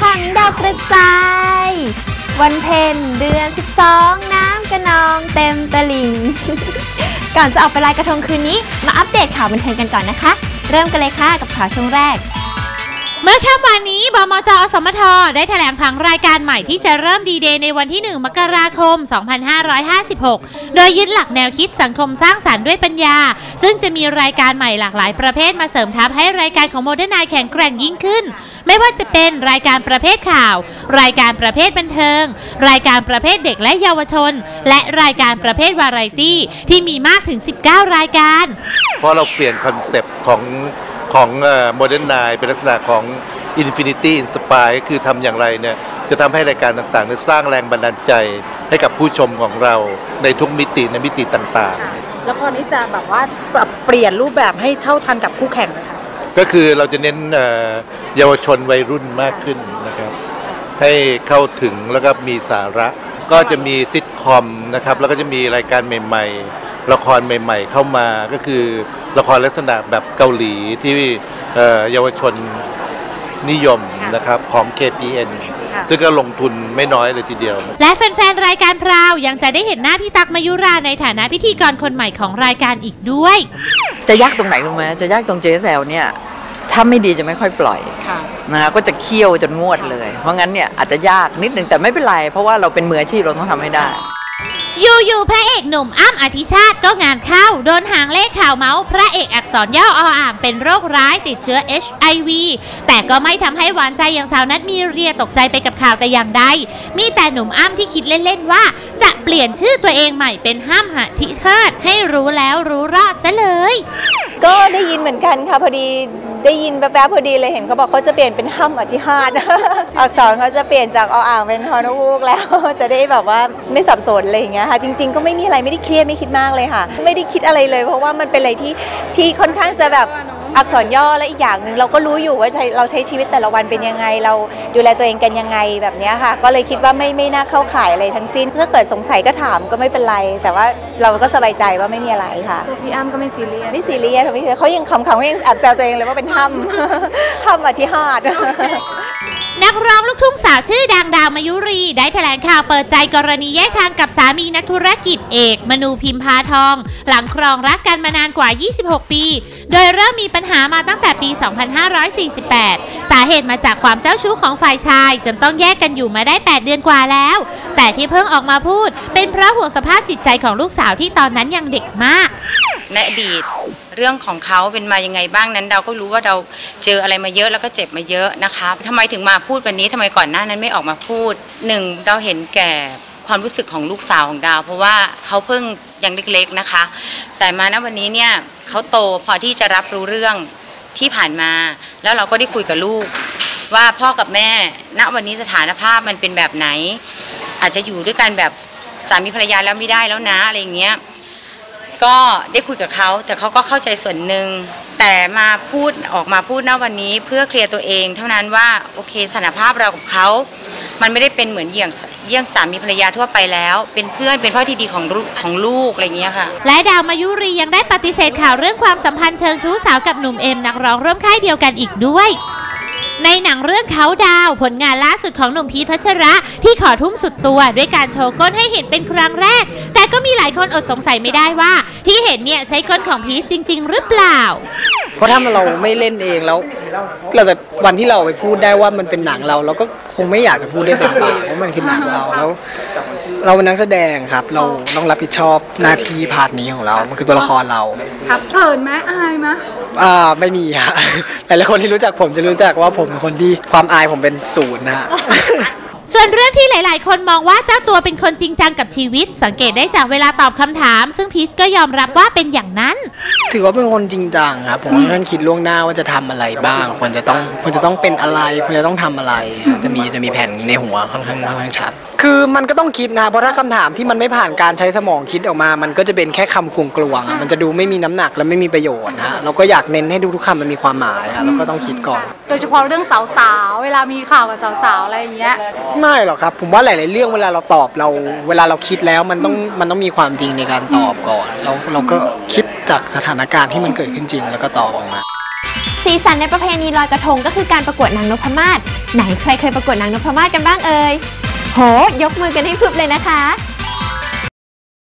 ขังดาวกระจาย วันเพ็ญเดือน 12 น้ำกระนองเต็มตลิ่ง ก่อนจะออกไปลอยกระทงคืนนี้ มาอัปเดตข่าวบันเทิงกันก่อนนะคะ เริ่มกันเลยค่ะกับข่าวช่วงแรก มื่อค่ำวันนี้บมจอสมทได้แถลงผังรายการใหม่ที่จะเริ่มดีเดย์ในวันที่ 1 มกราคม 2556 โดยยึดหลักแนวคิดสังคมสร้างสารรค์ด้วยปัญญา ซึ่งจะมีรายการใหม่หลากหลายประเภทมาเสริมทัพให้รายการของโมเดิร์นไนแข็งแกร่งยิ่งขึ้น ไม่ว่าจะเป็นรายการประเภทข่าว รายการประเภทบันเทิง รายการประเภทเด็กและเยาวชน และรายการประเภทวาไรตี้ที่มีมากถึง 19 รายการ เพราะเราเปลี่ยนคอนเซปต์ของ ของโมเดิร์นไนเป็นลักษณะของ Infinity Inspire ก็คือทำอย่างไรเนี่ยจะทำให้รายการต่างๆเนี่ยสร้างแรงบันดาลใจให้กับผู้ชมของเราในทุกมิติในมิติต่างแล้วคราวนี้จะแบบว่าปรับเปลี่ยนรูปแบบให้เท่าทันกับคู่แข่งไหมคะๆก็คือเราจะเน้นเอ่อเยาวชนวัยรุ่นมากขึ้นนะครับ ให้เข้าถึงแล้วก็มีสาระ ก็จะมีซิทคอมนะครับแล้วก็จะมีรายการใหม่ ๆ ละครใหม่ ๆ เข้ามาก็คือละครลักษณะแบบเกาหลีที่เอ่อเยาวชนนิยมนะครับของ KPN ซึ่งก็ลงทุนไม่น้อยเลยทีเดียว และแฟนๆ รายการพราว ยังจะได้เห็นหน้าพี่ตักมายุราในฐานะพิธีกรคนใหม่ของรายการอีกด้วย จะยากตรงไหนรู้ไหมจะยากตรงเจแซวเนี่ยถ้าไม่ดีจะไม่ค่อยปล่อยค่ะนะก็จะเคี่ยวจนงวดเลย เพราะงั้นเนี่ยอาจจะยากนิดนึงแต่ไม่เป็นไร เพราะว่าเราเป็นมืออาชีพเราต้องทำให้ได้ อยู่ๆพระเอกหนุ่มอ้ำอธิชาติก็งานเข้า โดนหางเลขข่าวเมาส์พระเอกอักษรย่อออ่างเป็นโรคร้ายติดเชื้อ HIV แต่ก็ไม่ทำให้หวานใจอย่างสาวนัทมีเรียตกใจไปกับข่าวแต่อย่างใด มีแต่หนุ่มอ้ำที่คิดเล่น ๆ ว่า จะเปลี่ยนชื่อตัวเองใหม่เป็นห้ามหทิเทิดให้รู้แล้วรู้รอดซะเลย ก็ได้ยินเหมือนกันค่ะพอดี ได้ยินแป๊บๆพอดีเลยเห็นเขาบอกเขาจะเปลี่ยนเป็นห้ำอธิฮาตอักษรเขาจะเปลี่ยนจากออ่างเป็นฮอนวูกแล้ว จะได้แบบว่าไม่สับสนอะไรอย่างเงี้ยค่ะจริง ๆ ก็ไม่มีอะไรไม่ได้เครียดไม่คิดมากเลยค่ะ ไม่ได้คิดอะไรเลย เพราะว่ามันเป็นอะไรที่ที่ค่อนข้างจะแบบ อักษรย่อและอีกอย่างหนึ่งเราก็รู้อยู่ว่าใช้เราใช้ชีวิตแต่ละวันเป็นยังไง เราดูแลตัวเองกันยังไงแบบเนี้ยค่ะ ก็เลยคิดว่าไม่ไม่น่าเข้าข่ายอะไรทั้งสิ้นถ้าเกิดสงสัยก็ถามก็ไม่เป็นไร แต่ว่าเราก็สบายใจว่าไม่มีอะไรค่ะพี่อ้ำก็ไม่ซีเรียสไม่ซีเรียสไม่ซีเรียสเขายังคำๆเขายังแอบแซวตัวเองเลยว่าเป็นถ้ำถ้ำอธิหาต นักร้องลูกทุ่งสาวชื่อดังดาวมายุรี ได้แถลงข่าวเปิดใจกรณีแยกทางกับสามีนักธุรกิจเอก มนูพิมพาทอง หลังครองรักกันมานานกว่า 26 ปี โดยเริ่มมีปัญหามาตั้งแต่ปี 2548 สาเหตุมาจากความเจ้าชู้ของฝ่ายชาย จนต้องแยกกันอยู่มาได้ 8 เดือนกว่าแล้ว แต่ที่เพิ่งออกมาพูด เป็นเพราะห่วงสภาพจิตใจของลูกสาวที่ตอนนั้นยังเด็กมากในอดีต เรื่องของเขาเป็นมายังไงบ้างนั้น เราก็รู้ว่าเราเจออะไรมาเยอะแล้วก็เจ็บมาเยอะนะคะทำไมถึงมาพูดวันนี้ทำไมก่อนหน้านั้นไม่ออกมาพูดหนึ่งเราเห็นแก่ความรู้สึกของลูกสาวของดาว เพราะว่าเขาเพิ่งยังเล็กๆนะคะ แต่มาณวันนี้เนี่ยเขาโตพอที่จะรับรู้เรื่องที่ผ่านมา แล้วเราก็ได้คุยกับลูก ว่าพ่อกับแม่ ณวันนี้สถานภาพมันเป็นแบบไหน อาจจะอยู่ด้วยกันแบบสามีภรรยาแล้วไม่ได้แล้วนะอะไรอย่างเงี้ย ก็ได้คุยกับเขาแต่เขาก็เข้าใจส่วนหนึ่งแต่มาพูดออกมาพูดณวันนี้เพื่อเคลียร์ตัวเอง เท่านั้นว่าโอเคสถานภาพเรากับเขา มันไม่ได้เป็นเหมือนเยี่ยงเยี่ยงสามีภรรยาทั่วไปแล้ว เป็นเพื่อนเป็นพ่อที่ดีของลูกของลูกอะไรอย่างเงี้ยค่ะ และดาวมายุรียังได้ปฏิเสธข่าวเรื่องความสัมพันธ์เชิงชู้สาวกับหนุ่มเอ็มนักร้องร่วมค่ายเดียวกันอีกด้วยในหนังเรื่องเขาดาว ผลงานล่าสุดของหนุ่มพีทพัชระ ขอทุ่มสุดตัวด้วยการโชว์ก้นให้เห็นเป็นครั้งแรก แต่ก็มีหลายคนอดสงสัยไม่ได้ว่า ที่เห็นเนี่ยใช้ก้นของพีทจริง ๆ หรือเปล่า เพราะถ้าเราไม่เล่นเองแล้วเราจะวันที่เราไปพูดได้ว่ามันเป็นหนังเรา เราก็คงไม่อยากจะพูดได้เต็มปากเพราะมันคือหนังเราแล้ว เราเป็นนักแสดงครับ เราต้องรับผิดชอบหน้าที่พาร์ทนี้ของเรา มันคือตัวละครเราครับเขินไหมอายไหมอ่าไม่มีฮะหลายๆคนที่รู้จักผมจะรู้จักว่าผมเป็นคนที่ความอายผมเป็นศูนย์นะฮะ ส่วนเรื่องที่หลาย ๆ คนมองว่าเจ้าตัวเป็นคนจริงจังกับชีวิต สังเกตได้จากเวลาตอบคำถาม ซึ่งพีชก็ยอมรับว่าเป็นอย่างนั้น ถือว่าเป็นคนจริงจังครับผมค่อนข้างคิดล่วงหน้าว่าจะทำอะไรบ้าง ควรจะต้องควรจะต้องเป็นอะไรควรจะต้องทำอะไร จะมีจะมีแผนในหัวค่อนข้างค่อนข้างชัด คือมันก็ต้องคิดนะเพราะถ้าคำถามที่มันไม่ผ่านการใช้สมองคิดออกมา มันก็จะเป็นแค่คำกลวงๆอะมันจะดูไม่มีน้ำหนักและไม่มีประโยชน์นะฮะเราก็อยากเน้นให้ทุกๆคำมันมีความหมายอะเราก็ต้องคิดก่อน โดยเฉพาะเรื่องสาวๆเวลามีข่าวกับสาวๆอะไรอย่างเงี้ยไม่หรอกครับ ผมว่าหลาย ๆ เรื่องเวลาเราตอบเรา เวลาเราคิดแล้วมันต้องมันต้องมีความจริงในการตอบก่อน เราเราก็คิดจากสถานการณ์ที่มันเกิดขึ้นจริงแล้วก็ตอออกมา สีสันในประเพณีลอยกระทงก็คือการประกวดนางนพมาศไหนใครเคยประกวดนางนพมาศกันบ้างเอ่ยโห ยกมือกันให้พึบเลยนะคะ